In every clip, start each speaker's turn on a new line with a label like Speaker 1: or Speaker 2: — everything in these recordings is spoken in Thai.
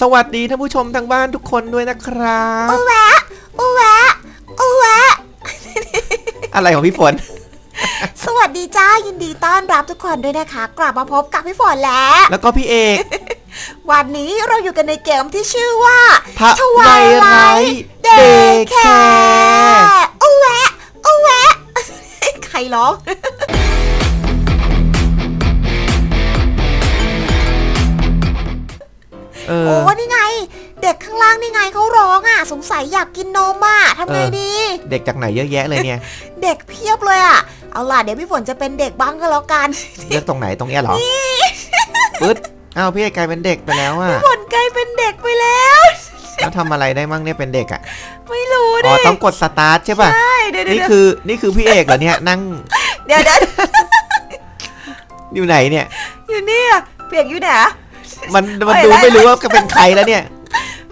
Speaker 1: สวัสดีท่านผู้ชมทางบ้านทุกคนด้วยนะครับ
Speaker 2: อูแวะอูแวะอูแวะ
Speaker 1: อะไรของพี่ฝน
Speaker 2: สวัสดีจ้ายินดีต้อนรับทุกคนด้วยนะคะ กลับมาพบกับพี่ฝนแล้ว
Speaker 1: แล้วก็พี่เอก
Speaker 2: วันนี้เราอยู่กันในเกมที่ชื่อว่า
Speaker 1: พระ
Speaker 2: Twilight
Speaker 1: Daycare
Speaker 2: อูแวะอูแวะใครร้อง
Speaker 1: เอ
Speaker 2: โอ้
Speaker 1: อ
Speaker 2: นี่ไง เด็กข้างล่างนี่ไงเขาร้องอะ สงสัยอยากกินนมอะทำไง
Speaker 1: เออ
Speaker 2: ดี
Speaker 1: เด็กจากไหนเยอะแยะเลยเนี่ย
Speaker 2: เด็กเพียบเลยอะ เอาล่ะเดี๋ยวพี่ฝนจะเป็นเด็กบ้างก็แล้วกัน
Speaker 1: เลือกตรงไหนตรงเนี้ยเหรอปึ๊ดอ้าวพี่เอกกลายเป็นเด็กไปแล้วอะ
Speaker 2: ฝนกลายเป็นเด็กไปแล้ว
Speaker 1: แล้วทำอะไรได้มั่งเนี่ยเป็นเด็กอะ
Speaker 2: ไม่รู้
Speaker 1: อ๋
Speaker 2: ดิ
Speaker 1: อต้องกดสตาร์ทใช่ป่ะ
Speaker 2: ใช่เดี๋ยวเดี๋ยว
Speaker 1: นี่คือนี่คือพี่เอกเหรอเนี่ยนั่ง
Speaker 2: เดี๋ยวเดี๋ยว
Speaker 1: อยู่ไหนเนี่ย
Speaker 2: อยู่เนี่ยเปียกอยู่ไหน
Speaker 1: มันมัน
Speaker 2: โอ้ย
Speaker 1: ดู
Speaker 2: แล้ว
Speaker 1: ไม่รู้ว่าจะเป็นใครแล้วเนี่ย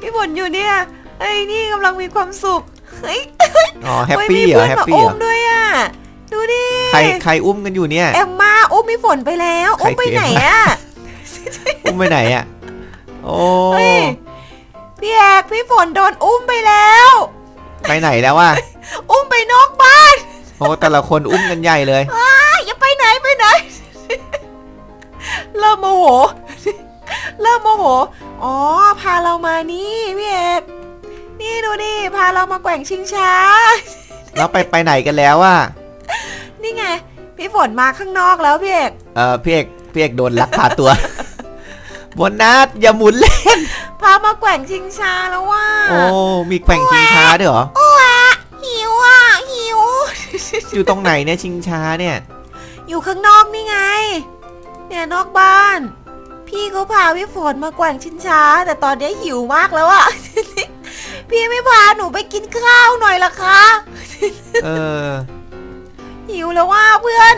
Speaker 2: พี่ฝนอยู่เนี่ยไอ้ยนี่กำลังมีความสุขเฮ้ย
Speaker 1: อ๋อแฮป
Speaker 2: ฮ้ย
Speaker 1: ปี้
Speaker 2: มี
Speaker 1: เหรอ
Speaker 2: พื่น
Speaker 1: แฮป
Speaker 2: มา
Speaker 1: ปี้เหร
Speaker 2: อุ้
Speaker 1: อ
Speaker 2: มด้วยอะดูดิ
Speaker 1: ใครใครอุ้มกันอยู่เนี่ย
Speaker 2: แอมมาอุ้มพี่ฝนไปแล้ว
Speaker 1: ใคร
Speaker 2: อุ้มไป
Speaker 1: คือ
Speaker 2: ไหน
Speaker 1: เอ็มม่า
Speaker 2: อะ
Speaker 1: อุ้มไปไหนอะโอ้
Speaker 2: เฮ้ยพี่แอกพี่ฝนโดนอุ้มไปแล้ว
Speaker 1: ไปไหนแล้วอะ
Speaker 2: อุ้มไปนอกบ้าน
Speaker 1: โอ้แต่ละคนอุ้มกันใหญ่เลย
Speaker 2: อ้ายอย่าไปไหนไปไหนเริ่มโมโห เริ่มโมโห อ๋อ พาเรามานี่พี่เอกนี่ดูดิ พาเรามาแกว่งชิงช้า
Speaker 1: แล้วไปไปไหนกันแล้วอะ
Speaker 2: นี่ไง พี่ฝนมาข้างนอกแล้วพี่เอก
Speaker 1: เออพี่เอกพี่เอกโดนลักพาตัวบนนัดอย่าหมุนเล่น
Speaker 2: พามาแกว่งชิงช้าแล้วว่า
Speaker 1: โอ้ มีแกว่งชิงช้าด้วยเหรอ
Speaker 2: อ้วหิวอะหิว
Speaker 1: อยู่ตรงไหนเนี่ยชิงช้าเนี่ย
Speaker 2: อยู่ข้างนอกนี่ไง เนี่ยนอกบ้าน พี่เขาพาพี่ฝนมาแกว่งชิงช้า แต่ตอนนี้หิวมากแล้วอะพี่ไม่พาหนูไปกินข้าวหน่อยล่ะคะ
Speaker 1: เออ
Speaker 2: หิวแล้วว่าเพื่อน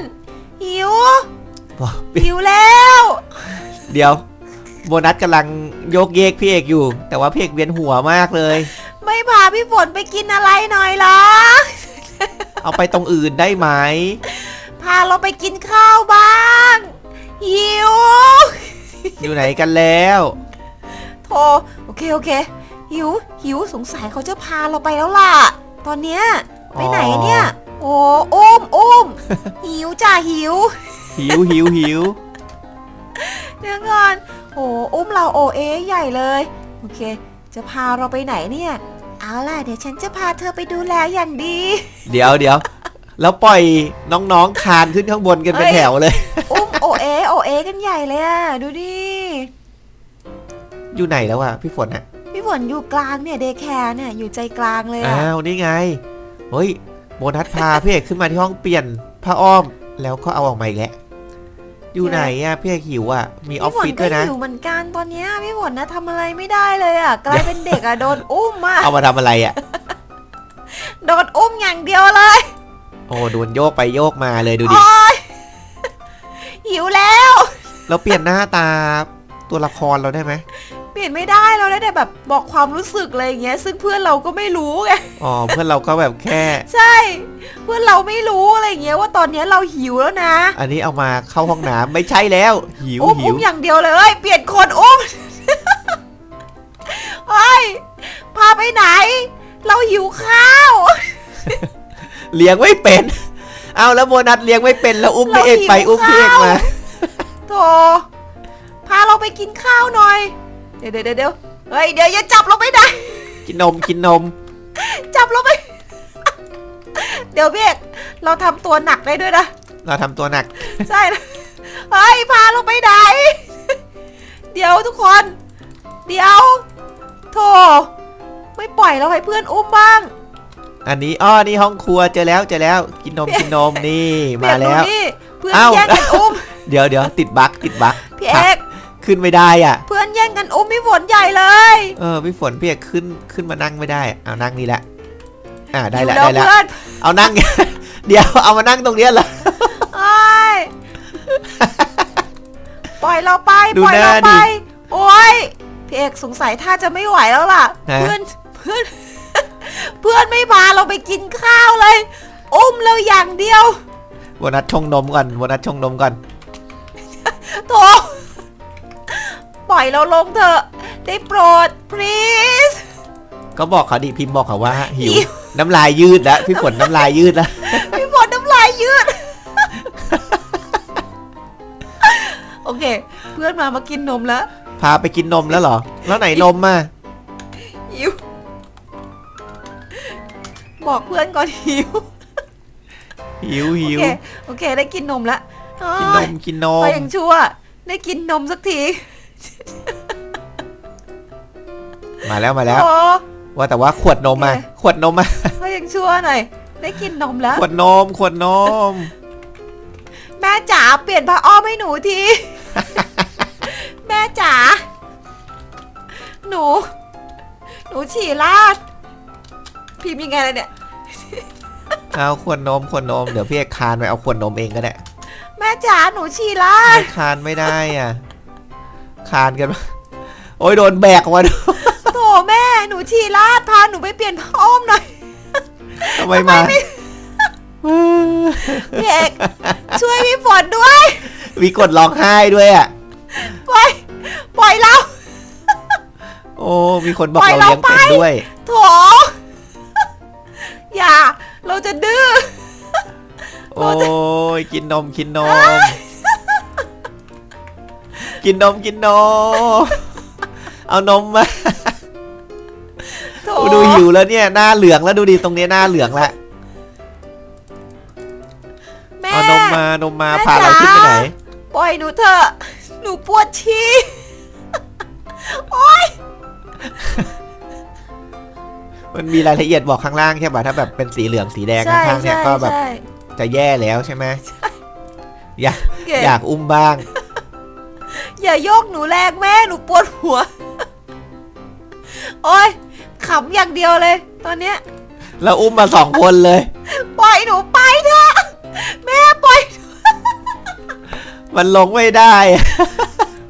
Speaker 2: หิว
Speaker 1: บอก
Speaker 2: หิวแล้ว
Speaker 1: เดี๋ยว โบนัสกำลังโยกเยกพี่เอกอยู่ แต่ว่าพี่เอกเวียนหัวมากเลย
Speaker 2: ไม่พาพี่ฝนไปกินอะไรหน่อยเหรอ
Speaker 1: เอาไปตรงอื่นได้ไหม
Speaker 2: พาเราไปกินข้าวบ้าง หิว
Speaker 1: อยู่ไหนกันแล้ว
Speaker 2: โทรโอเคโอเค หิวหิวสงสัยเขาจะพาเราไปแล้วล่ะ ตอนเนี้ยไปไหนเนี่ย โอ้อุ้มอุ้มหิวจ้าหิว
Speaker 1: หิวหิวหิว
Speaker 2: เดี๋ยวก่อนโอ้อุ้มเราโอเอใหญ่เลย โอเค จะพาเราไปไหนเนี่ย เอาล่ะเดี๋ยวฉันจะพาเธอไปดูแลอย่างดี
Speaker 1: เดี๋ยวเดี๋ยวแล้วปล่อยน้องๆคานขึ้นข้างบนกันเป็น
Speaker 2: เอ้ย
Speaker 1: แถวเลย
Speaker 2: อุ้ม โอเอโอเอกันใหญ่เลยอะดูดิ
Speaker 1: อยู่ไหนแล้วอะพี่ฝนอะ
Speaker 2: พี่ฝนอยู่กลางเนี่ยเดย์แคร์เนี่ยอยู่ใจกลางเลยอะ
Speaker 1: อ้าวนี่ไงเฮ้ยโบนัสพาพี่เอกขึ้นมาที่ห้องเปลี่ยนผ้าอ้อมแล้วก็เอาออกมาอีกแล้วอยู่ไหนอะพี่เอกหิวอะมีออฟ
Speaker 2: พี่ฝน
Speaker 1: ฟิศ
Speaker 2: ก็
Speaker 1: ด้วยนะ
Speaker 2: อยู่เหมือนกันตอนเนี้ยพี่ฝนนะทำอะไรไม่ได้เลยอะกลายเป็นเด็กอะโดนอุ้มอะ
Speaker 1: เอามาทำอะไรอะ
Speaker 2: โดนอุ้มอย่างเดียวเลย
Speaker 1: โอ้โดนโยกไปโยกมาเลยดูดิ
Speaker 2: โอ๊ยหิวแล้ว
Speaker 1: เราเปลี่ยนหน้าตาตัวละครเราได้ไหม
Speaker 2: เปลี่ยนไม่ได้เราได้แต่แบบบอกความรู้สึกอะไรอย่างเงี้ย ซึ่งเพื่อนเราก็ไม่รู้ไง
Speaker 1: อ๋อเพื่อนเราก็แบบแค่
Speaker 2: ใช่ เพื่อนเราไม่รู้อะไรอย่างเงี้ยว่าตอนเนี้ยเราหิวแล้วนะ
Speaker 1: อันนี้เอามาเข้าห้องน้ำไม่ใช่แล้ว หิว
Speaker 2: อุ้ม
Speaker 1: หิ
Speaker 2: อุ้
Speaker 1: ว
Speaker 2: มอย่างเดียวเลยเอ้ยเปลี่ยนคนอุ้มเฮ้ยพาไปไหน เราหิวข้าว
Speaker 1: เลี้ยงไม่เป็น เอาแล้วโบนัสเลี้ยงไม่เป็นแล้วอุ้มพี่เอกไป
Speaker 2: เราหิว
Speaker 1: อุ้มพี่เอก
Speaker 2: ข้าว
Speaker 1: มา
Speaker 2: โธ่พาเราไปกินข้าวหน่อย เดี๋ยวเดี๋ยวเดี๋ยวเฮ้ยเดี๋ยวอย่าจับเราไปไหน
Speaker 1: กินนมกินนม
Speaker 2: จับเราไปเดี๋ยวพี่เอกเราทำตัวหนักได้ด้วยนะ
Speaker 1: เราทำตัวหนัก
Speaker 2: ใช่นะเฮ้ย พาเราไปไหน เดี๋ยวทุกคน เดี๋ยวโธ่ไม่ปล่อยเราให้เพื่อนอุ้มบ้าง
Speaker 1: อันนี้อ้อนี่ห้องครัวเจอแล้วเจอแล้ว กินนมกินนมนี่มา
Speaker 2: เปยนดู
Speaker 1: แล้ว
Speaker 2: นี่เพื่อน
Speaker 1: เอ้า
Speaker 2: แย่งกันอุ้ม
Speaker 1: เดี๋ยวเดี๋ยวติดบั๊กติดบั๊ก
Speaker 2: พี่เอก
Speaker 1: ขึ้นไม่ได้อะ
Speaker 2: เพื่อนแย่งกันอุ้มพี่ฝนใหญ่เลย
Speaker 1: เออพี่ฝนพี่เอกขึ้นขึ้นมานั่งไม่ได้ เอานั่งนี่แหละ อ่าได้ละ
Speaker 2: อยู่
Speaker 1: ได้ละ
Speaker 2: เพื่อน
Speaker 1: เอานั่ง เดี๋ยวเอามานั่งตรงเนี้ยเหรอ
Speaker 2: เอ้ยปล่อยเราไป
Speaker 1: ดู
Speaker 2: ปล่อย
Speaker 1: หน้า
Speaker 2: เราไป
Speaker 1: ดิ
Speaker 2: โอ้ยพี่เอกสงสัยท่าจะไม่ไหวแล้วล่ะ
Speaker 1: ฮะ
Speaker 2: เพื่อนเพื่อนเพื่อนไม่พาเราไปกินข้าวเลย อุ้มเราอย่างเดียว
Speaker 1: โบนัสชงนมก่อนโบนัสชงนมก่อน
Speaker 2: โถปล่อยเราลงเถอะได้โปรด please
Speaker 1: ก็บอกเขาดิพิมพ์บอกเขาว่าหิว
Speaker 2: หิว
Speaker 1: น้ำลายยืดแล้วพี่ฝนน้ำลายยืดแล้ว
Speaker 2: พี่ฝนน้ำลายยืด โอเค เพื่อนมามากินนมแล้ว
Speaker 1: พาไปกินนมแล้วเหรอ แล้วไหนนมมา
Speaker 2: หิว บอกเพื่อนก่อนหิว
Speaker 1: หิว
Speaker 2: โอ
Speaker 1: หิว
Speaker 2: เคโอเค ได้กินนมแล้ว
Speaker 1: กินนมกินน
Speaker 2: ไป
Speaker 1: ม
Speaker 2: อย่างชั่ว ได้กินนมสักที
Speaker 1: มาแล้วมาแล้ว
Speaker 2: โอ้
Speaker 1: ว่าแต่ว่าขวดนมมา
Speaker 2: โอเค
Speaker 1: ขวดนมมา
Speaker 2: ไปอย่างชั่วหน่อย ได้กินนมแล้ว
Speaker 1: ขวดนมขวดนม
Speaker 2: แม่จ๋าเปลี่ยนผ้าอ้อมให้หนูที แม่จ๋า หนู หนูฉี่ราด พิมพ์ยังไงเลยเนี่ย
Speaker 1: เอาขวดนมขวดนมเดี๋ยวพี่เอกคานไปเอาขวดนมเองก็ได้
Speaker 2: แม่จ๋าหนูฉี่ราด
Speaker 1: ไม่คานไม่ได้อะ คานกันมาโอ้ยโดนแบกออกมาด้วย
Speaker 2: โถแม่หนูฉี่ราดพาหนูไปเปลี่ยนผ้าอ้อมหน่อย
Speaker 1: ทำไมมา
Speaker 2: พี่เอกช่วยพี่ฝนด้วย
Speaker 1: มีกดร้องไห้ด้วยอะ
Speaker 2: ปล่อยปล่อยเรา
Speaker 1: โอ้มีคนบอก
Speaker 2: ปล่อย
Speaker 1: เราเลี้ยงเป็ด
Speaker 2: เราไป
Speaker 1: ด้วย
Speaker 2: โถอย่าเราจะดื้อ
Speaker 1: โอ้ยกินนมกินนม กินนมกินนม เอานมมา
Speaker 2: โถ
Speaker 1: โอ้ดูหิวแล้วเนี่ยหน้าเหลืองแล้วดูดิตรงเนี้ยหน้าเหลืองแล้ว
Speaker 2: แม่
Speaker 1: เอานมมานมมา
Speaker 2: แม่
Speaker 1: พาเราขึ้นไปไหน
Speaker 2: จ๋าปล่อยหนูเถอะหนูปวดฉี่โอ๊ย
Speaker 1: มันมีรายละเอียดบอกข้างล่างใช่ป่ะถ้าแบบเป็นสีเหลืองสีแดง
Speaker 2: ใช่
Speaker 1: ข้างๆเนี่ย
Speaker 2: ใช่
Speaker 1: ก็แบบ
Speaker 2: ใช่
Speaker 1: จะแย่แล้วใช่ไหมอยาก
Speaker 2: เก๋
Speaker 1: อยากอุ้มบ้าง
Speaker 2: อย่าโยกหนูแรงแม่หนูปวดหัว โอ๊ยขำอย่างเดียวเลย ตอนเนี้ย
Speaker 1: แล้วอุ้มมาสองคนเลย
Speaker 2: ปล่อยหนูไปเถอะแม่ปล่อย
Speaker 1: มันลงไม่ได้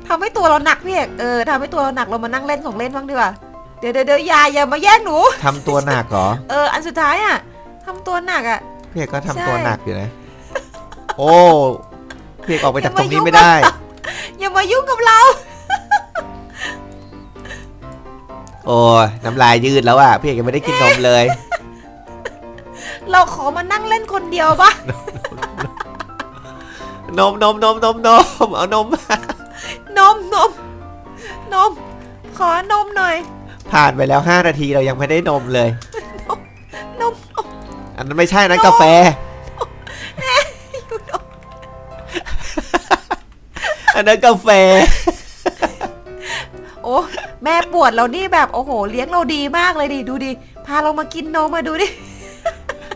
Speaker 2: ทำให้ตัวเราหนักพี่เอกเออทำให้ตัวเราหนักเรามานั่งเล่นของเล่นบ้างดีกว่าเดี๋ยวเดี๋ยวเดี๋ยวอย่าอย่ามาแย่งหนู
Speaker 1: ทำตัวหนักเหรอ
Speaker 2: เออ อันสุดท้ายอะทำตัวหนักอะ
Speaker 1: พี่เอกก็ทำ
Speaker 2: ใช่
Speaker 1: ตัวหนักอยู่นะ โอ้พี่เอกออกไปจากตรงนี้
Speaker 2: อย่ามายุ่ง
Speaker 1: ไม่ได้
Speaker 2: อย่ามายุ่งกับเรา
Speaker 1: โอ้ยน้ำลายยืดแล้วอะพี่เอกยังไม่ได้กินนมเลย
Speaker 2: เราขอมานั่งเล่นคนเดียวปะ
Speaker 1: นมนมนมนมนมเอานมมาน
Speaker 2: มนมนม ขอนมหน่อย
Speaker 1: ผ่านไปแล้ว 5 นาทีเรายังไม่ได้นมเลย
Speaker 2: นมนม
Speaker 1: อันนั้นไม่ใช่นะกาแฟ
Speaker 2: อยู่นม
Speaker 1: อันนั้นกาแฟ
Speaker 2: โอ้แม่ปวดเรานี่แบบโอ้โห เลี้ยงเราดีมากเลยดิดูดิพาเรามากินนมมาดูดิ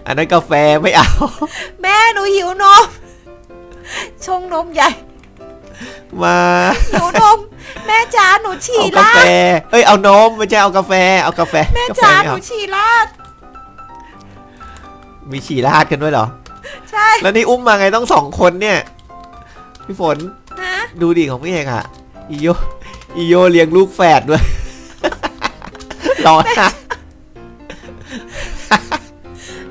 Speaker 1: อันนั้นกาแฟไม่เอา
Speaker 2: แม่หนูหิวนม ชงนมใหญ่
Speaker 1: มา
Speaker 2: หิวนม แม่จ๋าหนูฉี่
Speaker 1: เอากา
Speaker 2: รา
Speaker 1: แฟ
Speaker 2: ด
Speaker 1: เอ้ยเอานมไม่ใช่เอากาแฟ เอากาแฟ
Speaker 2: แม่
Speaker 1: กาแฟ
Speaker 2: จ๋า
Speaker 1: ไม่
Speaker 2: หนู
Speaker 1: เอา
Speaker 2: ฉี่ราด
Speaker 1: มีฉี่ราดกันด้วยเหรอ
Speaker 2: ใช่
Speaker 1: แล้วนี่อุ้มมาไงต้องสองคนเนี่ย พี่ฝน
Speaker 2: นะ
Speaker 1: ดูดิของพี่เอกอะอีโยอีโยเลี้ยงลูกแฝดด้วย ร้อนนะ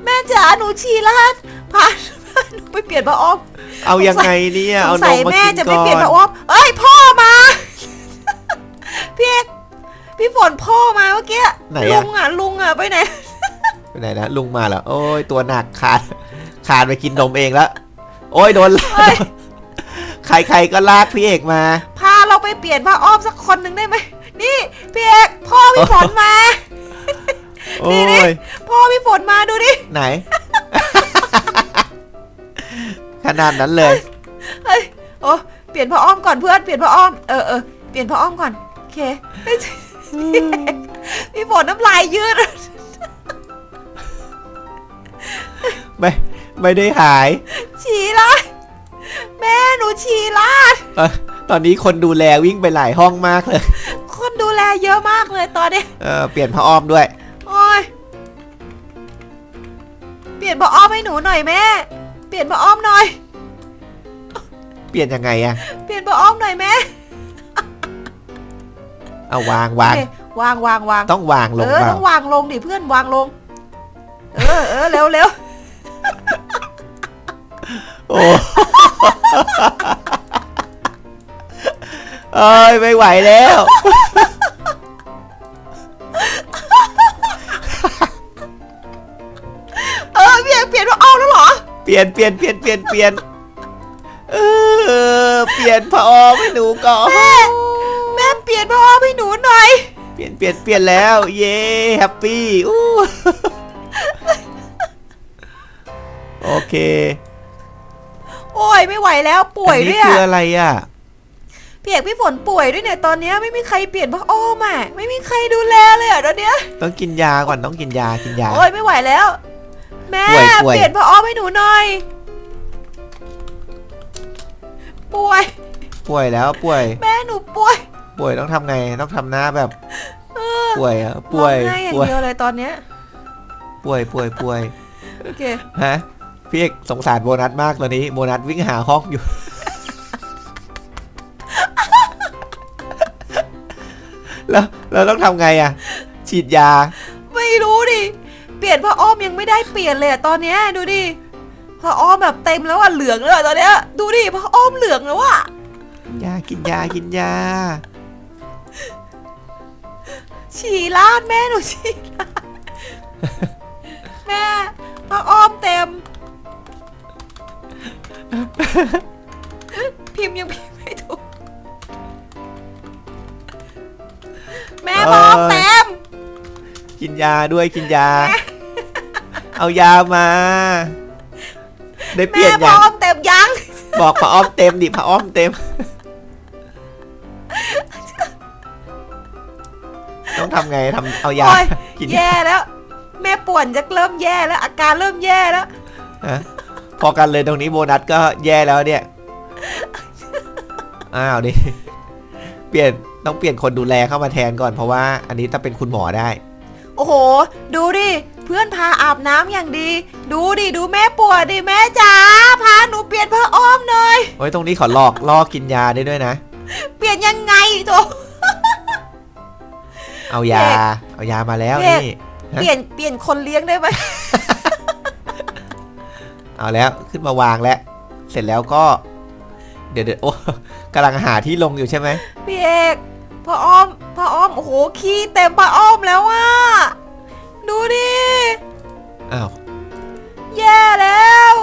Speaker 2: แม่จ๋าหนูฉี่ราดพาพาหนูไปเปลี่ยนผ้าอ้อม
Speaker 1: เอายังไงเนี่ย
Speaker 2: ส
Speaker 1: เอา
Speaker 2: ง
Speaker 1: น
Speaker 2: สัย
Speaker 1: มมา
Speaker 2: แม่
Speaker 1: กิน
Speaker 2: จะ
Speaker 1: ก่
Speaker 2: ไม่เปลี่ยน
Speaker 1: อ
Speaker 2: ผ้านอ้อมเอ้ยพ่อมาพี่เอกพี่ฝนพ่อมาเมื่อกี้
Speaker 1: ไหน
Speaker 2: ลุ
Speaker 1: อะ
Speaker 2: งอะลุงอะไปไหน
Speaker 1: ไปไหนนะลุงมาแล้วโอ้ยตัวหนักขาดขาดไปกินนมเองแล้วโอ้ยโดนลาก
Speaker 2: เฮ้ย
Speaker 1: ใครๆก็ลากพี่เอกมา
Speaker 2: พาเราไปเปลี่ยนผ้าอ้อมสักคนหนึ่งได้ไหมนี่พี่เอกพ่อพี่ฝนมา
Speaker 1: โอ้
Speaker 2: นี่นี่
Speaker 1: ย
Speaker 2: พ่อพี่ฝนมาดูดิ
Speaker 1: ไหน ขนาดนั้นเลย
Speaker 2: เฮ้ยโอ้เปลี่ยนผ้าอ้อมก่อนเพื่อนเปลี่ยนผ้าอ้อมเออเออเปลี่ยนผ้าอ้อมก่อนโอเคเฮ้ยพี่เอกพี่ฝนน้ำลายยืด
Speaker 1: ไม่ไม่ได้หาย
Speaker 2: ฉี่ลาดแม่หนูฉี่ลาด
Speaker 1: เอ่อตอนนี้คนดูแลวิ่งไปหลายห้องมากเลย
Speaker 2: คนดูแลเยอะมากเลยตอนนี้
Speaker 1: เออเปลี่ยนผ้าอ้อมด้วย
Speaker 2: โอ้ยเปลี่ยนผ้าอ้อมให้หนูหน่อยแม่ เปลี่ยนผ้าอ้อมหน่อย
Speaker 1: เปลี่ยนยังไงอะ
Speaker 2: เปลี่ยนผ้าอ้อมหน่อยแม่
Speaker 1: เอาวางวาง
Speaker 2: โอเควางวางวาง
Speaker 1: ต้องวางลง
Speaker 2: เออ
Speaker 1: เปล่า
Speaker 2: ต้องวางลงดิเพื่อนวางลง เออเออเร็วเร็ว
Speaker 1: โอ้เอ้ยไม่ไหวแล้ว เออเปลี่ยนเปลี่ยนว่าเอา
Speaker 2: แล้วเหรอ
Speaker 1: เปลี่ยนเปลี่ยนเปลี่ยนเปลี่ยนเปลี่ยนเออเปลี่ยนพอให้หนูก่อน
Speaker 2: แม่แม่เปลี่ยนพ่อให้หนูหน่อย
Speaker 1: เปลี่ยนเปลี่ยนเปลี่ยนแล้ว เย้แฮปปี้อู้ โอเค
Speaker 2: โอ้ยไม่ไหวแล้วป่วย
Speaker 1: อัน
Speaker 2: ด้
Speaker 1: นี้
Speaker 2: วย
Speaker 1: คือ
Speaker 2: อะ
Speaker 1: อะไรอะ
Speaker 2: พี่เอกพี่ฝนป่วยด้วยเนี่ยตอนเนี้ยไม่มีใครเปลี่ยนพ่ออ้อมอะไม่มีใครดูแลเลยอะตอนเนี้ย
Speaker 1: ต้องกินยาก่อนต้องกินยากินยา
Speaker 2: โอ้ยไม่ไหวแล้ว แม่
Speaker 1: ป่วยป่วย
Speaker 2: เปลี่ยนพ่ออ้อมให้หนูหน่อยป่วย
Speaker 1: ป่วยแล้วป่วย
Speaker 2: แม่หนูป่วย
Speaker 1: ป่วยต้องทำไงต้องทำหน้าแบบ
Speaker 2: เออ
Speaker 1: ป่วยอะป่วย
Speaker 2: ร้องไห้อย่าง
Speaker 1: ป่วย
Speaker 2: เดียวเลยตอนเนี้ย
Speaker 1: ป่วยป่วยป่วย
Speaker 2: โอเค
Speaker 1: ฮะ พี่เอกสงสารโบนัสมากตอนนี้โบนัสวิ่งหาห้องอยู่ แล้วเราต้องทำไงอะ ฉีดยา
Speaker 2: ไม่รู้ดิ เปลี่ยนพ่ออ้อมยังไม่ได้เปลี่ยนเลยอะตอนเนี้ยดูดิพ่ออ้อมแบบเต็มแล้วอะเหลืองเลยอะตอนเนี้ยดูดิพ่ออ้อมเหลืองแล้วอะ
Speaker 1: ยากินยากินยา
Speaker 2: ฉี่ลาดแม่หนูฉี่ลาด แม่พ่ออ้อมเต็ม พิมพ์ยังพิมพ์ไม่ถูก แม่พ่ออ้อมเต็ม
Speaker 1: กินยาด้วยกินยา เอายามา ได้เป
Speaker 2: แม่
Speaker 1: ลี่ยน
Speaker 2: พ่อ
Speaker 1: ยัง
Speaker 2: อ้อมเต็มยัง
Speaker 1: บอกพระอ้อมเต็มดิพระอ้อมเต็ม ต้องทำไงทำเอายา
Speaker 2: โอ้ย
Speaker 1: กิน
Speaker 2: แย่แล้ว แม่ป่วนจะเริ่มแย่แล้ว อาการเริ่มแย่แล้ว
Speaker 1: ฮะ พอกันเลยตรงนี้โบนัสก็แย่แล้วเนี่ย อ้าวดิเปลี่ยนต้องเปลี่ยนคนดูแลเข้ามาแทนก่อนเพราะว่าอันนี้ต้องเป็นคุณหมอได้
Speaker 2: โอ้โห ดูดิ เพื่อนพาอาบน้ำอย่างดี ดูดิดูแม่ปวดดิแม่จ๋าพาหนูเปลี่ยนผ้าอ้อมหน่อย
Speaker 1: โอ้ยตรงนี้ขอลอกล่อกินยาได้ด้วยนะ
Speaker 2: เปลี่ยนยังไงโถ
Speaker 1: เอายา
Speaker 2: เอก
Speaker 1: เอายามาแล้ว
Speaker 2: เอก
Speaker 1: นี่ฮะ
Speaker 2: เปลี่ยนเปลี่ยนคนเลี้ยงได้ไหม
Speaker 1: เอาแล้วขึ้นมาวางแล้ว เสร็จแล้วก็ เดี๋ยวเดี๋ยวโอ้กำลังหาที่ลงอยู่ใช่ไหม
Speaker 2: พี่เอกผ้าอ้อมผ้าอ้อมโอ้โหขี้เต็มผ้าอ้อมแล้วอะดูดิ
Speaker 1: อ้าว
Speaker 2: แย่แล้ว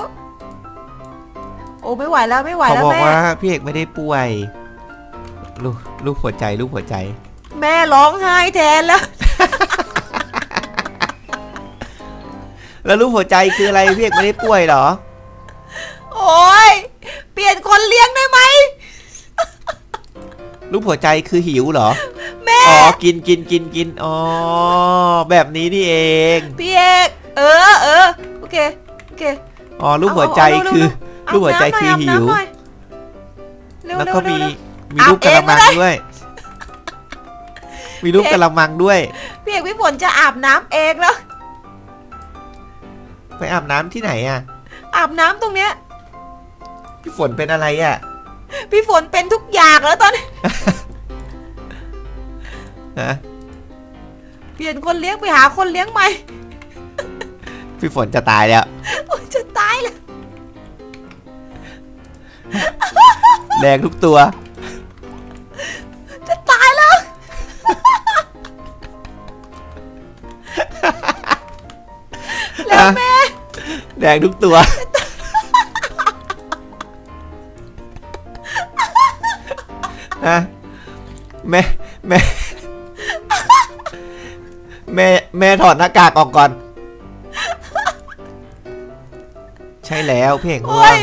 Speaker 2: โอ้ไม่ไหวแล้วไม่ไหว
Speaker 1: เขา
Speaker 2: แล้ว
Speaker 1: บอก
Speaker 2: แม่
Speaker 1: ว่าพี่เอกไม่ได้ป่วยรูปรูปหัวใจรูปหัวใจ
Speaker 2: แม่ร้องไห้แทนแล้ว
Speaker 1: แล้วรูปหัวใจคืออะไรพี่เอกไม่ได้ป่วยเหรอ
Speaker 2: โอ้ยเปลี่ยนคนเลี้ยงได้ไหม
Speaker 1: รูปหัวใจคือหิวเหรอ
Speaker 2: แม่
Speaker 1: อ๋อ กินกินกินกินอ๋อ แบบนี้นี่เอง
Speaker 2: พี่เอกเออเออโอเคโอเค
Speaker 1: อ๋อ รูปหัวใจ
Speaker 2: เอาเอา
Speaker 1: คือ
Speaker 2: เอา
Speaker 1: รูปหัวใจคือ
Speaker 2: อาบ
Speaker 1: หิ
Speaker 2: น้ำ
Speaker 1: ว
Speaker 2: หน่อยเร็ว
Speaker 1: แล้ว
Speaker 2: เร็ว
Speaker 1: ก็
Speaker 2: เร็
Speaker 1: มี
Speaker 2: วเร็ว
Speaker 1: มีรูป
Speaker 2: อาบเอก
Speaker 1: ระ
Speaker 2: ง
Speaker 1: มัง
Speaker 2: ก็ได้
Speaker 1: ด้วยมีรูป
Speaker 2: เอก
Speaker 1: กระมังด้วย
Speaker 2: พี่เอกพี่ฝนจะอาบน้ำเองแล้ว
Speaker 1: ไปอาบน้ำที่ไหนอะ
Speaker 2: อาบน้ำตรงเนี้ย
Speaker 1: พี่ฝนเป็นอะไรอะ
Speaker 2: พี่ฝนเป็นทุกอย่างแล้วตอนนี้
Speaker 1: ฮะ
Speaker 2: เปลี่ยนคนเลี้ยงไปหาคนเลี้ยงใหม่
Speaker 1: พี่ฝนจะตายแล้ว
Speaker 2: โอ้ยจะตายแล้ว
Speaker 1: แดงทุกตัว แดงทุกตัว ฮะ แม่ แม่ แม่ แม่ถอดหน้ากากออกก่อน ใช่แล้วเพ่งง่
Speaker 2: โอ้
Speaker 1: วง
Speaker 2: ย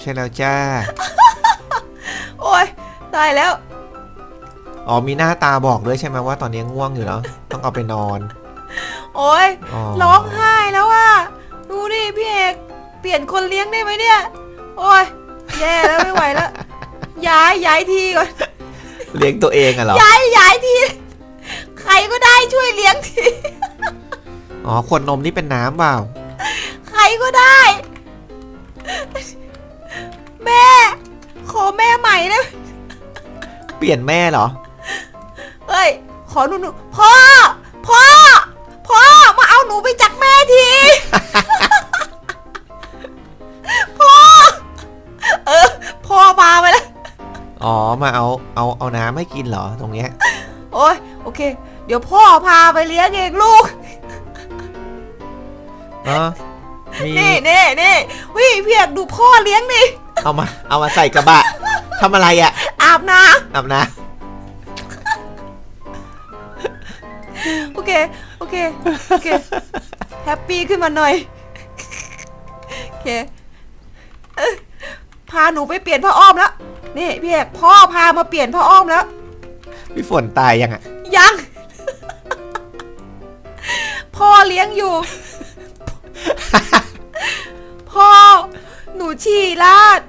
Speaker 1: ใช่แล้วจ้า
Speaker 2: โอ้ย ตายแล้ว
Speaker 1: อ๋อมีหน้าตาบอกด้วยใช่ไหมว่าตอนนี้ง่วงอยู่แล้ว ต้องเอาไปนอน
Speaker 2: โอ้ย
Speaker 1: อ๋อ
Speaker 2: ร้องไห้แล้วอะดูดิพี่เอกเปลี่ยนคนเลี้ยงได้ไหมเนี่ย โอ้ยแย่แล้วไม่ไหวแล้วย้ายย้ายทีก่อน
Speaker 1: เลี้ยงตัวเองอะเหรอ
Speaker 2: ย้ายย้ายทีใครก็ได้ช่วยเลี้ยงที
Speaker 1: อ๋อขวดนมนี่เป็นน้ำเปล่า
Speaker 2: ใครก็ได้ แม่ ขอแม่ใหม่ได้ไหม
Speaker 1: เปลี่ยนแม่เหรอ
Speaker 2: เอ้ย ขอหนูหนูพ่อ พ่อ พ่อมาเอาหนูไปจากแม่ที พ่อ เออ พ่อพาไปแล้ว
Speaker 1: อ๋อ มาเอา เอา เอาน้ำให้กินเหรอ ตรงเนี้ย
Speaker 2: โอ้ยโอเค เดี๋ยวพ่อพาไปเลี้ยงเองลูก
Speaker 1: เออมี
Speaker 2: นี่นี่นี่วิพี่เอกดูพ่อเลี้ยงดิ
Speaker 1: เอามา เอามาใส่กระบะ ทำอะไรอะ
Speaker 2: อาบน้
Speaker 1: อาบน้ำ
Speaker 2: โอเคโอเค โอเค แฮปปี้ขึ้นมาหน่อย โอเคเอ้ยพาหนูไปเปลี่ยนผ้าอ้อมแล้ว นี่พี่เอกพ่อพามาเปลี่ยนผ้าอ้อมแล้วำ
Speaker 1: พี่ฝนตายยังอะ
Speaker 2: ยัง พ่อเลี้ยงอยู่ พ่อ หนูฉี่ลาด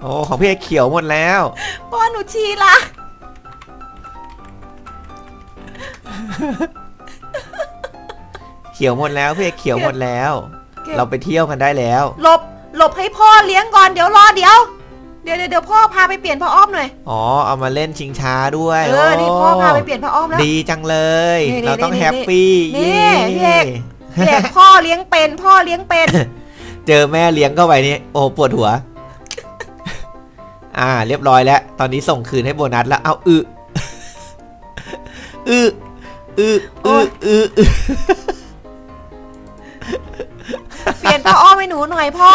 Speaker 1: โอ้ของพี่เอกเขียวหมดแล้ว
Speaker 2: พ่อหนูฉี่ลาด
Speaker 1: เขียวหมดแล้วพี่เอกเขียวหมดแล้ว
Speaker 2: เก็บ
Speaker 1: เราไปเที่ยวกันได้แล้ว
Speaker 2: หลบหลบให้พ่อเลี้ยงก่อนเดี๋ยวรอเดี๋ยว เดี๋ยวเดี๋ยวเดี๋ยวพ่อพาไปเปลี่ยนผ้าอ้อมหน่อย
Speaker 1: อ๋อเอามาเล่นชิงช้าด้วย
Speaker 2: เออนี่พ่อพาไปเปลี่ยนผ้าอ้อมแล้ว
Speaker 1: ดีจังเลย
Speaker 2: นี่นี่
Speaker 1: เราต้อง
Speaker 2: นี่
Speaker 1: แฮปปี้
Speaker 2: นี่
Speaker 1: เย้
Speaker 2: พี่เอก เด็กพ่อเลี้ยงเป็นพ่อเลี้ยงเป็น
Speaker 1: เจอแม่เลี้ยงเข้าไปนี่โอ้ปวดหัว อ่า เรียบร้อยแล้ว ตอนนี้ส่งคืนให้โบนัสแล้วเอาอึอึ อึอึอึอึ
Speaker 2: เปลี่ยนผ้าอ้อมให้หนูหน่อยพ่อ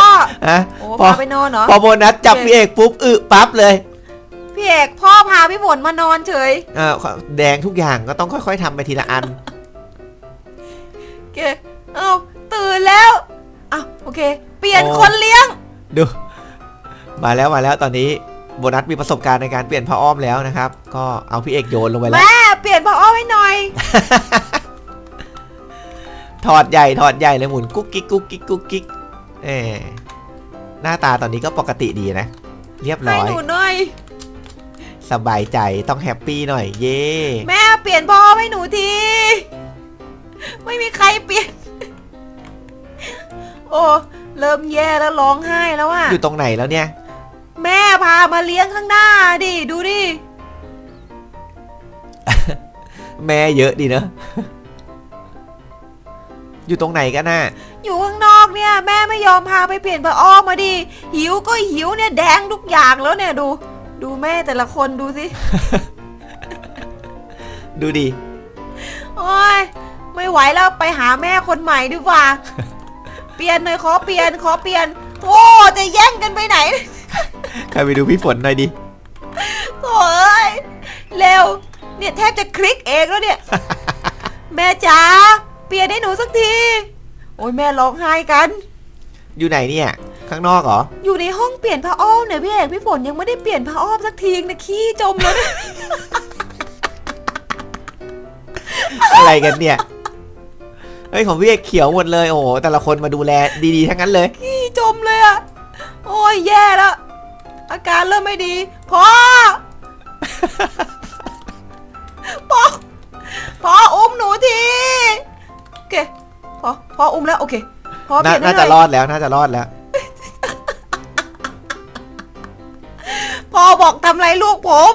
Speaker 1: ฮะ
Speaker 2: โอ้
Speaker 1: พอ
Speaker 2: พาไปนอนเหรอ
Speaker 1: พอโบนัสจับพี่เอกปุ๊บอึปั๊บเลย
Speaker 2: พี่เอกพ่อพาพี่ฝนมานอนเฉย
Speaker 1: อ่าแดงทุกอย่างก็ต้องค่อย ๆทำไปทีละอัน
Speaker 2: โอเคเอาตื่นแล้วอะโอเค เปลี่ยน
Speaker 1: โอ้
Speaker 2: คนเลี้ยง
Speaker 1: ดู มาแล้วมาแล้วตอนนี้โบนัสมีประสบการณ์ในการเปลี่ยนผ้าอ้อมแล้วนะครับ ก็เอาพี่เอกโยนลงไปแล้ว
Speaker 2: แม่เปลี่ยน ผ้าอ้อมให้หน่อย
Speaker 1: ถอดใหญ่ถอดใหญ่เลยหมุนกุ๊กกิ๊กกุ๊กกิ๊กกุ๊กกิ๊กเออหน้าตาตอนนี้ก็ปกติดีนะ เรียบ
Speaker 2: ให้
Speaker 1: ร้อย
Speaker 2: หนูหน่อย
Speaker 1: สบายใจต้องแฮปปี้หน่อย เย่
Speaker 2: แม่เปลี่ยนผ้าอ้อมให้หนูที ไม่มีใครเปลี่ยน โอ้เริ่มแย่แล้วร้องไห้แล้วอะ
Speaker 1: อยู่ตรงไหนแล้วเนี่ย
Speaker 2: แม่พามาเลี้ยงข้างหน้าดิดูดิ
Speaker 1: แม่เยอะดีเนอะ อยู่ตรงไหนกันน่ะ
Speaker 2: อยู่ข้างนอกเนี่ย แม่ไม่ยอมพาไปเปลี่ยนผ้าอ้อมมาดิหิวก็หิวเนี่ยแดงทุกอย่างแล้วเนี่ยดู ดูแม่แต่ละคนดูสิ
Speaker 1: ดูดิ
Speaker 2: โอ้ยไม่ไหวแล้วไปหาแม่คนใหม่ดีกว่า เปลี่ยนหน่อยขอเปลี่ยนขอเปลี่ยนโอ้จะแย่งกันไปไหน
Speaker 1: ใครไปดูพี่ฝนหน่อยดิ
Speaker 2: โอ้ยเร็ว เนี่ยแทบจะคลิกเองแล้วเนี่ย แม่จ๋าเปลี่ยนให้หนูสักที โอ้ยแม่ร้องไห้กัน
Speaker 1: อยู่ไหนเนี่ย ข้างนอกเหรอ
Speaker 2: อยู่ในห้องเปลี่ยนผ้าอ้อมเนี่ยพี่เอกพี่ฝนยังไม่ได้เปลี่ยนผ้าอ้อมสักทีนะขี้จมแล้วเนี่ย
Speaker 1: อะไรกันเนี่ย เฮ้ยของพี่เอกเขียวหมดเลยโอ้โหแต่ละคนมาดูแลดีๆทั้งนั้นเลย
Speaker 2: ขี้จมเลยอะโอ้ยแย่แล้วอาการเริ่มไม่ดีพ่อพ่อ โอเคพ่อพ่ออุ้มแล้วโอเคพ่อเป
Speaker 1: น่า
Speaker 2: ลี่ยนให้
Speaker 1: น่า
Speaker 2: ห
Speaker 1: จะ
Speaker 2: น่อย
Speaker 1: รอดแล้วน่าจะรอดแล้ว
Speaker 2: พ่อบอกทำไรลูกผม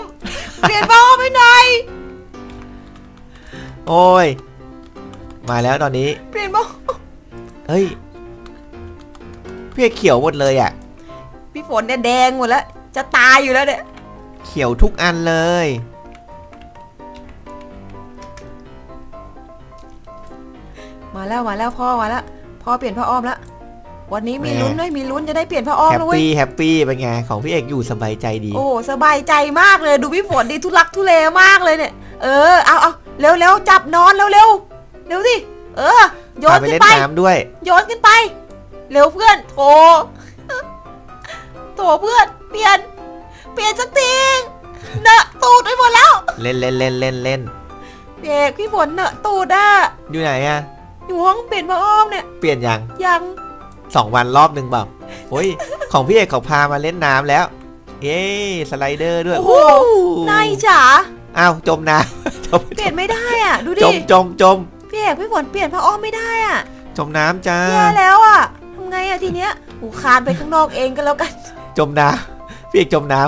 Speaker 2: เปลี่ยนพ่อไม่หน่อย
Speaker 1: โอ้ย มาแล้วตอนนี้
Speaker 2: เปลี่ยนพ่อ
Speaker 1: เฮ้ยพี่เอกเขียวหมดเลยอะ
Speaker 2: พี่ฝนเนี่ยแดงหมดแล้ว จะตายอยู่แล้วเนี่ย
Speaker 1: เขียวทุกอันเลย
Speaker 2: มาแล้วมาแล้วพ่อมาแล้วพ่อเปลี่ยนผ้าอ้อมแล้ววันนี้มี
Speaker 1: แหม่
Speaker 2: ลุ้นด้วยมีลุ้นจะได้เปลี่ยนผ้าอ้อม
Speaker 1: แฮป
Speaker 2: แล้วเว้ย
Speaker 1: ปี้แฮปปี้เป็นไงของพี่เอกอยู่สบายใจดี
Speaker 2: โอ้สบายใจมากเลยดูพี่ฝนดีทุลักทุเลมากเลยเนี่ย เออเอาเอาเร็วเร็วจับนอนเร็วเร็วเร็วสิเออโย
Speaker 1: พานไป
Speaker 2: ขึ้
Speaker 1: เล่
Speaker 2: น
Speaker 1: น
Speaker 2: ไป
Speaker 1: น้ำด้วย
Speaker 2: โยนขึ้นไป เร็วเพื่อนโถโถเพื่อน เปลี่ยน เปลี่ยนสักทีเนอะตูดไปหมดแล้ว
Speaker 1: เล่นเล่นเล่นเล่นเล่น
Speaker 2: เด็กพี่ฝนเนอะตูดอะ
Speaker 1: อยู่ไหนอะ
Speaker 2: อยู่ห้องเปลี่ยนผ้าอ้อมเนี่ย
Speaker 1: เปลี่ยนยัง
Speaker 2: ยัง
Speaker 1: สองวันรอบหนึ่งเปล่าโอ้ย ของพี่เอกเขาพามาเล่นน้ำแล้ว เย้สไลเดอร์ด้วย
Speaker 2: โอ้โหนายจ๋า
Speaker 1: อ้าวจมน้ำจม
Speaker 2: เปลี่ยนไม่ได้อะ ดู
Speaker 1: จ
Speaker 2: ดิ
Speaker 1: มจมจม
Speaker 2: พี่เอกพี่ฝนเปลี่ยนผ้าอ้อมไม่ได้อะ
Speaker 1: จมน้ำจ้า
Speaker 2: แย่แล้วอะทำไงอะทีเนี้ยหูคานไปข้างนอกเองก็แล้วกัน
Speaker 1: จมน้ำพี่เอกจมน้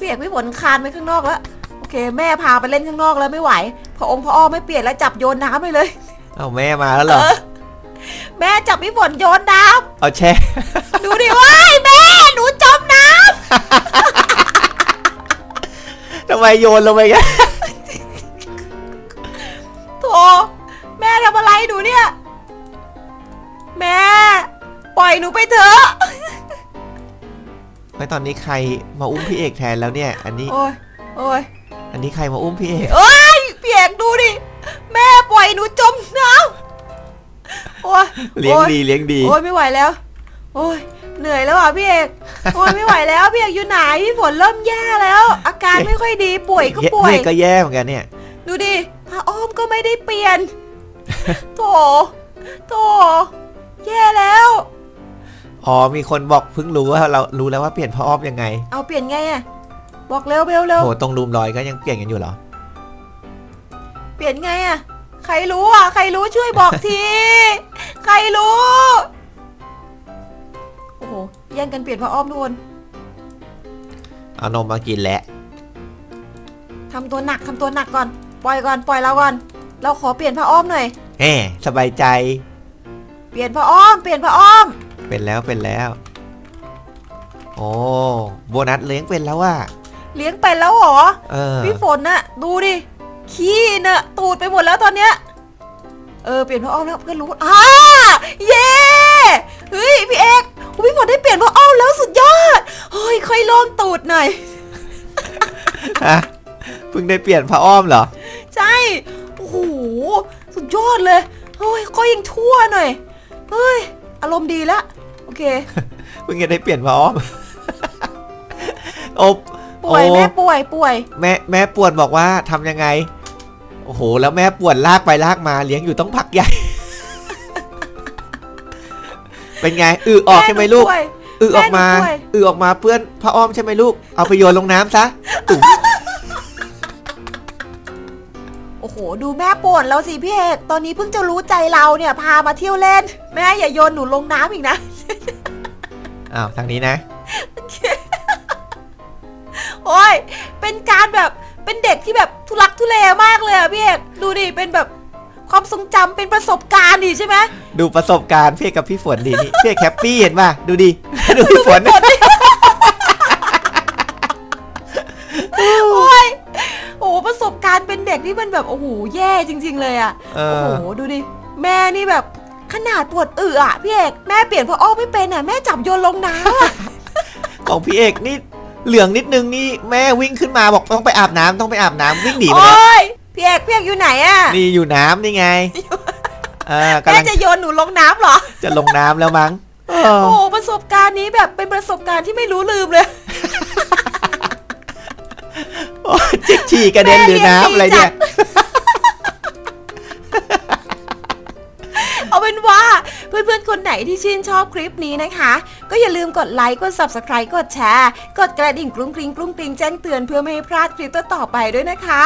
Speaker 2: พี่เอกพี่ฝนคานไปข้างนอกแล้วโอเค แม่พาไปเล่นข้างนอกแล้วไม่ไหวพอองค์พระอ้อมไม่เปลี่ยนแล้วจับโยนน้ำไปเลยำ
Speaker 1: เอาแม่มาแล้วเหรอ
Speaker 2: แม่จับพี่ฝนโยนน้ำ
Speaker 1: เอาแช่
Speaker 2: ดูดิว่ายแม่ หนูจมน้ำ
Speaker 1: ทำไมโยนลงไปกัน
Speaker 2: โถแม่ทำอะไรหนูเนี่ย แม่ ปล่
Speaker 1: อยหนู
Speaker 2: ไปเถอะ
Speaker 1: ไม่ตอนนี้ใครมาอุ้มพี่เอกแทนแล้วเนี่ย อันนี้
Speaker 2: โอ้ยโอ้ย
Speaker 1: อันนี้ใครมาอุ้มพี่เอก
Speaker 2: โอ้ยเปียกดูดิ ปล่อยหนูจมน้ำโอ้ย
Speaker 1: เลี้ยง
Speaker 2: โอ้
Speaker 1: ดีเลี้ยงดี
Speaker 2: โอ้ยไม่ไหวแล้ว โอ้ยเหนื่อยแล้วอะพี่เอกโอ้ยไม่ไหวแล้วพี่เอกอยู่ไหนพี่ฝนเริ่มแย่แล้ว อาการไม่ค่อยดีป่วยก็ป่วย
Speaker 1: พี่เอกก็แย่เหมือนกันเนี่ย
Speaker 2: ดูดิผ้าอ้อมก็ไม่ได้เปลี่ยนโถโถแย่แล้ว
Speaker 1: อ๋อมีคนบอกเพิ่งรู้ว่าเรารู้แล้วว่าเปลี่ยนผ้าอ้อมยังไง
Speaker 2: เอาเปลี่ยนไงอะบอกเร็วเร็วเร็ว
Speaker 1: โหตรงรูมรอยก็ยังเปลี่ยนกันอยู่เหรอ
Speaker 2: เปลี่ยนไงอะ ใครรู้อะ ใครรู้ช่วยบอกที ใครรู้ โอ้โหแย่งกันเปลี่ยนผ้าอ้อมทุกคน
Speaker 1: เอานมมากินแล้ว
Speaker 2: ทำตัวหนักทำตัวหนักก่อน ปล่อยก่อนปล่อยเราก่อน เราขอเปลี่ยนผ้าอ้อมหน่อย
Speaker 1: แหมสบายใจ
Speaker 2: เปลี่ยนผ้าอ้อม เปลี่ยนผ้าอ้อม
Speaker 1: เป็นแล้วเป็นแล้ว โอ้โบนัสเลี้ยงเป็นแล้วว่า
Speaker 2: เลี้ยงเป็นแล้วเหรอ
Speaker 1: เออ
Speaker 2: พี่ฝนน่ะ ดูดิ ขี้น่ะตูดไปหมดแล้วตอนเนี้ย เออเปลี่ยนผ้าอ้อมแล้วเพื่อนรู้อ่าเย้เฮ้ยพี่เอกโอ้พี่ฝนได้เปลี่ยนผ้าอ้อมแล้วสุดยอดเฮ้ยค่อยโล่งตูดหน่อย
Speaker 1: ฮะเพิ่งได้เปลี่ยนผ้าอ้อมเหรอ
Speaker 2: ใช่โอ้โหสุดยอดเลยเฮ้ยก็ยังชั่วหน่อยเฮ้ยอารมณ์ดีแล้วโอเค
Speaker 1: เพิ่งจะได้เปลี่ยนผ้าอ้อมโอบ
Speaker 2: ป่วย
Speaker 1: โอ้
Speaker 2: แม่ป่วยป่วย
Speaker 1: แม่แม่ปวดบอกว่าทำยังไง โอ้โห แล้วแม่ปวดลากไปลากมาเลี้ยงอยู่ต้องพักใหญ่ เป็นไงอือออกใช่ไหมลูก
Speaker 2: แนูป่วย
Speaker 1: อือออกมา
Speaker 2: แม่หนูป่วย
Speaker 1: อือออกมาเพื่อนผ้าอ้อมใช่ไหมลูก เอาไปโยนลงน้ำซะตุ๋ม
Speaker 2: โอ้โห ดูแม่ป่วนแล้วสิพี่เอกตอนนี้เพิ่งจะรู้ใจเราเนี่ยพามาเที่ยวเล่น แม่อย่าโยนหนูลงน้ำอีกนะ
Speaker 1: อ้าวทางนี้นะ
Speaker 2: โอ้ยเป็นการแบบ เป็นเด็กที่แบบทุลักทุเลมากเลยอะพี่เอกดูดิเป็นแบบความทรงจำเป็นประสบการณ์ดิใช่ไหม
Speaker 1: ดูประสบการณ์พี่กับพี่ฝนดีนี่ พี่แฮปปี้เห็นป่ะดูดิ ดูพี่ฝน
Speaker 2: โอ้ยโอ้โหประสบการณ์เป็นเด็กที่มันแบบโอ้โหแย่จริง ๆ เลยอะ
Speaker 1: เอ
Speaker 2: โอ้
Speaker 1: อ
Speaker 2: โหดูดิแม่นี่แบบขนาดปวดอึอะพี่เอกแม่เปลี่ยนผ้าอ้อมไม่เป็นอะแม่จับโยนลงน้ำอะ
Speaker 1: ของพี่เอกนี่ เหลืองนิดนึงนี่แม่วิ่งขึ้นมาบอกต้องไปอาบน้ำต้องไปอาบน้ำวิ่งหนีไป
Speaker 2: โอ
Speaker 1: แล้ว้
Speaker 2: ยพี่เอกพี่เอกอยู่ไหนอะ
Speaker 1: นี่อยู่น้ำนี่ไงเออกำ
Speaker 2: แม่
Speaker 1: ลัง
Speaker 2: จะโยนหนูลงน้ำเหรอ
Speaker 1: จะลงน้ำแล้วมั้งเออ
Speaker 2: โอ้โหประสบการณ์นี้แบบเป็นประสบการณ์ที่ไม่รู้ลืมเลย
Speaker 1: โอ้ยจิกฉี่กระเด็นหรือน้ำอะไรเนี่ย
Speaker 2: เอ เพื่อนๆ คนไหนที่ชื่นชอบคลิปนี้นะคะ ก็อย่าลืมกดไลค์กด subscribe กดแชร์ กดกระดิ่งกรุ้งกริ้งกรุ้งกริ้งแจ้งเตือนเพื่อไม่ให้พลาดคลิปต่อๆไปด้วยนะคะ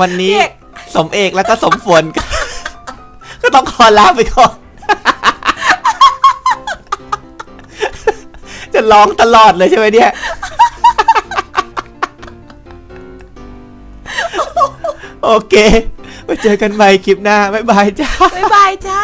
Speaker 1: วันนี้
Speaker 2: พี่เอก
Speaker 1: สมเอกแล้วก็สมฝนก็ก็ต้องขอลาไปก่อนจะร้องตลอดเลยใช่ไหมเนี่ยโอเค ไว้เจอกันใหม่คลิปหน้าบ๊ายบายจ้า
Speaker 2: บ๊ายบายจ้า